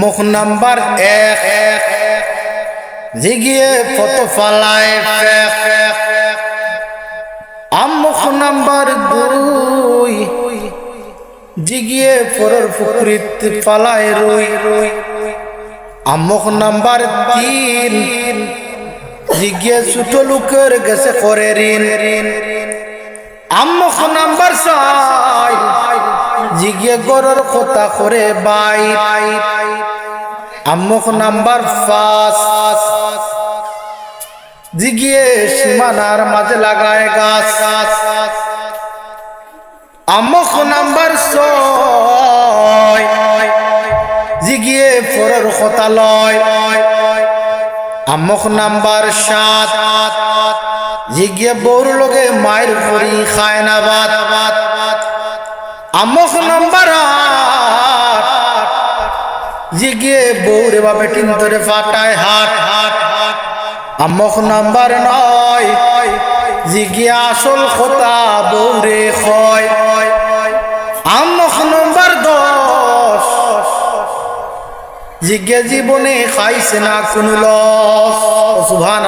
মুখ নাম্বার এক। জিগিয়ে ফটো ফালায় ফেক। আমুখ নাম্বার দুই। জিগিয়ে পরের পুকুরিত ফালায় রুই। রুই আমুখ নাম্বার তিন। জিগিয়ে ছোট লোকের গেছে করে ঋণ। ঋণ আমুখ নাম্বার ছয় জিগিয়ে গরর কথা করে বাই। আমুখ নাম্বার পাঁচ। জিগিয়ে সীমানার মাঝে লাগায় গাছ। আমুখ নাম্বার ছয়। জিগিয়ে পরের কথা লয় আমুখ নাম্বার সাত। জিগিয়ে বউর লগে মায়ের ভরি খায় না বাত আমুখ নাম্বার জিগিয়ে বৌরে বাপে টিন ধরে ফাটায় হাট। হাট আমুখ নাম্বার নয়। জিগিয়ে আসল কথা বৌরে হয় আমুখ নাম্বার দশ। জিজ্ঞে জীবনে খাইছে না কোন লস। সুভান